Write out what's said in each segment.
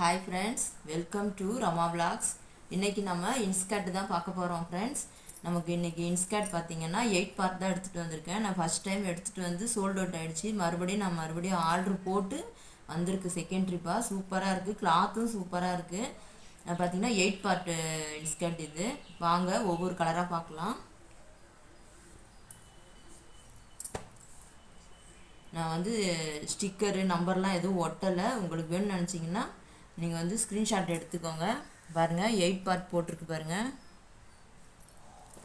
Hi friends welcome to Rama vlogs இன்றைக்கி நம்ம inskirt தான் பார்க்க போகிறோம் ஃப்ரெண்ட்ஸ் நமக்கு இன்றைக்கி இன்ஸ்கர்ட் பார்த்தீங்கன்னா எயிட் பார்ட் தான் எடுத்துகிட்டு வந்திருக்கேன். நான் ஃபஸ்ட் டைம் எடுத்துகிட்டு வந்து சோல்ட் அவுட் ஆகிடுச்சு மறுபடியும் நான் மறுபடியும் ஆர்டர் போட்டு வந்திருக்கு செகண்ட் ட்ரிப்பாக சூப்பராக இருக்குது கிளாத்தும் சூப்பராக இருக்குது பார்த்தீங்கன்னா எயிட் பார்ட் இன்ஸ்கர்ட் இது. வாங்க ஒவ்வொரு கலராக பார்க்கலாம். நான் வந்து ஸ்டிக்கரு நம்பர்லாம் எதுவும் ஒட்டலை. உங்களுக்கு வேணும்னு நினச்சிங்கன்னா நீங்கள் வந்து ஸ்க்ரீன்ஷாட் எடுத்துக்கோங்க. பாருங்கள் எயிட் பார்ட் போட்டிருக்கு பாருங்கள்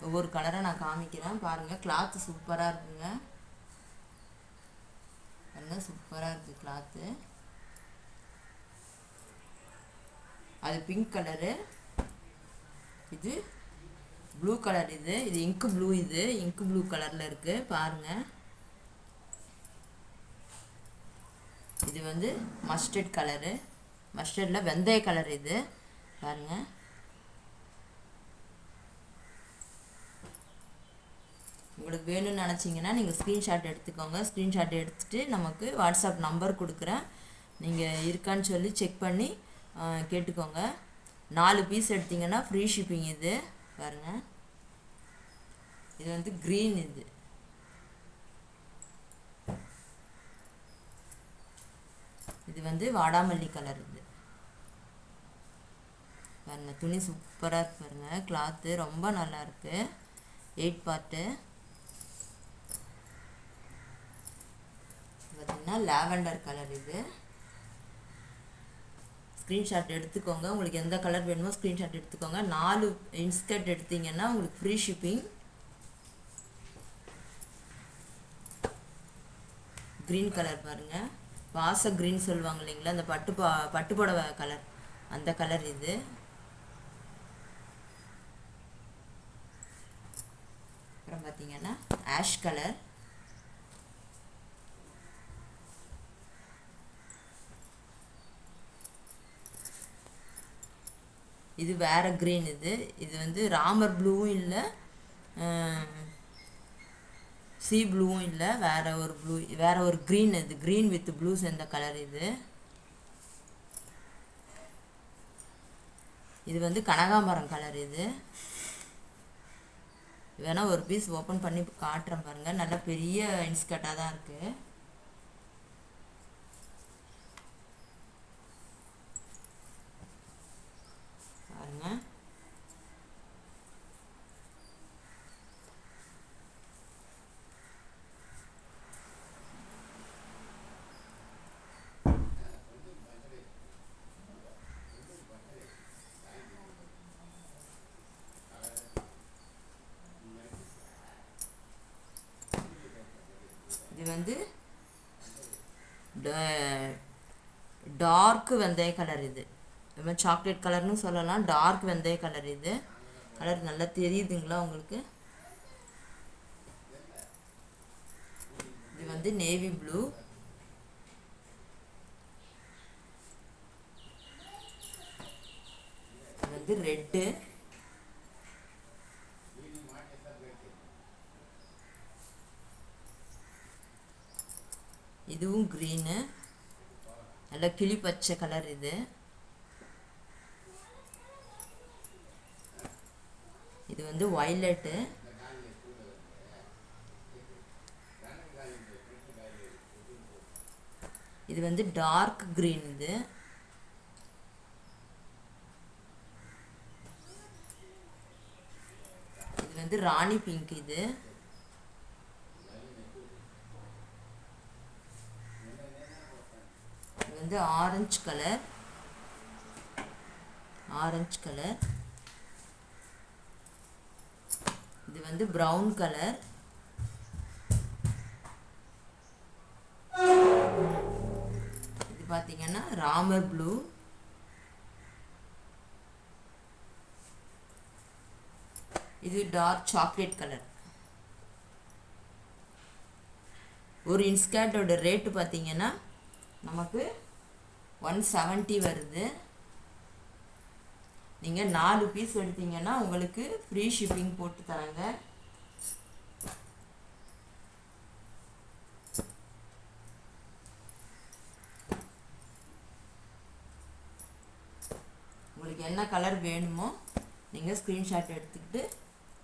ஒவ்வொரு கலராக நான் காமிக்கிறேன். பாருங்கள் கிளாத்து சூப்பராக இருக்குங்க. பாருங்கள் சூப்பராக இருக்குது கிளாத்து அது பிங்க் கலரு இது ப்ளூ கலர் இது. இது இங்கு ப்ளூ இது. இங்கு ப்ளூ கலரில் இருக்குது பாருங்கள் இது வந்து மஸ்டர்ட் கலரு மஸ்டர்டில் வெந்தய கலர் இது. பாருங்கள் உங்களுக்கு வேணும்னு நினச்சிங்கன்னா நீங்கள் ஸ்க்ரீன்ஷாட் எடுத்துக்கோங்க. ஸ்க்ரீன்ஷாட் எடுத்துகிட்டு நமக்கு வாட்ஸ்அப் நம்பர் கொடுக்குறேன். நீங்கள் இருக்கான்னு சொல்லி செக் பண்ணி கேட்டுக்கோங்க. நாலு பீஸ் எடுத்திங்கன்னா ஃப்ரீ ஷிப்பிங் இது. பாருங்கள் இது வந்து க்ரீன் இது. இது வந்து வாடாமல்லி கலர் இது. பாருங்க துணி சூப்பராக இருக்கு பாருங்க. கிளாத்து ரொம்ப நல்லா இருக்கு. எயிட் பார்ட்டு பார்த்தீங்கன்னா லாவெண்டர் கலர் இது. ஸ்க்ரீன்ஷாட் எடுத்துக்கோங்க. உங்களுக்கு எந்த கலர் வேணுமோ ஸ்க்ரீன்ஷாட் எடுத்துக்கோங்க. நாலு இன்ஸ்கர்ட் எடுத்தீங்கன்னா உங்களுக்கு ஃப்ரீ ஷிப்பிங் க்ரீன் கலர் பாருங்கள் வாச க்ரீன் சொல்லுவாங்க இல்லைங்களா? அந்த பட்டு பா பட்டு புடவை கலர் அந்த கலர் இது. அப்புறம் பார்த்தீங்கன்னா ஆஷ் கலர் இது வேற க்ரீன் இது. இது வந்து ராமர் ப்ளூவும் இல்லை சி ப்ளூவும் இல்லை வேற ஒரு ப்ளூ வேற ஒரு க்ரீன் இது. க்ரீன் வித் ப்ளூ சேர்ந்த கலர் இது? இது வந்து கனகாம்பரம் கலர் இது. வேணால் ஒரு பீஸ் ஓப்பன் பண்ணி காட்டுறேன் பாருங்கள் நல்ல பெரிய இன்ஸ்கர்ட்டாக தான் இருக்குது பாருங்கள் இது வந்து டார்க் வெந்தய கலர் இது. இது மாதிரி சாக்லேட் கலர்னு சொல்லலாம் டார்க் வெந்தய கலர் இது. கலர் நல்லா தெரியுதுங்களா உங்களுக்கு? இது வந்து நேவி ப்ளூ. இது வந்து ரெட்டு. இதுவும் க்ரீனு நல்ல கிளி பச்சை கலர் இது. இது வந்து ஒய்லெட்டு இது வந்து டார்க் க்ரீன் இது. இது வந்து ராணி பிங்க் இது. வந்து ஆரஞ்சு கலர். Orange colour. இது வந்து ப்ரௌன் கலர். இது பார்த்தீங்கன்னா ராமர் ப்ளூ. இது டார்க் சாக்லேட் கலர். ஒரு இன்ஸ்கர்ட்டோட ரேட்டு பார்த்தீங்கன்னா நமக்கு ஒன் செவன்ட்டி வருது. நீங்கள் நாலு பீஸ் எடுத்தீங்கன்னா உங்களுக்கு ஃப்ரீ ஷிப்பிங் போட்டு தராங்க. உங்களுக்கு என்ன கலர் வேணுமோ நீங்கள் ஸ்க்ரீன்ஷாட் எடுத்துக்கிட்டு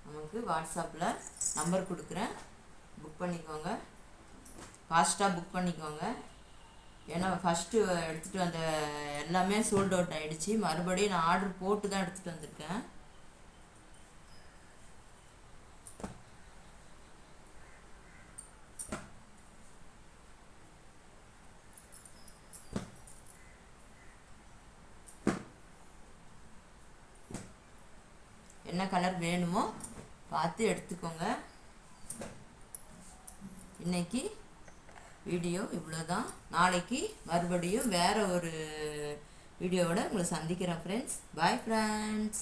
நமக்கு வாட்ஸ்அப்பில் நம்பர் கொடுக்குறேன். புக் பண்ணிக்கோங்க. ஃபாஸ்ட்டாக புக் பண்ணிக்கோங்க. ஏன்னா ஃபஸ்ட்டு எடுத்துகிட்டு வந்த எல்லாமே சோல்ட் அவுட் ஆகிடுச்சு மறுபடியும் நான் ஆர்டர் போட்டு தான் எடுத்துகிட்டு வந்திருக்கேன். என்ன கலர் வேணுமோ பார்த்து எடுத்துக்கோங்க. இன்னைக்கு வீடியோ இவ்வளோதான் நாளைக்கு மறுபடியும் வேறு ஒரு வீடியோவோட உங்களை சந்திக்கிறேன் ஃப்ரெண்ட்ஸ் பாய் ஃப்ரெண்ட்ஸ்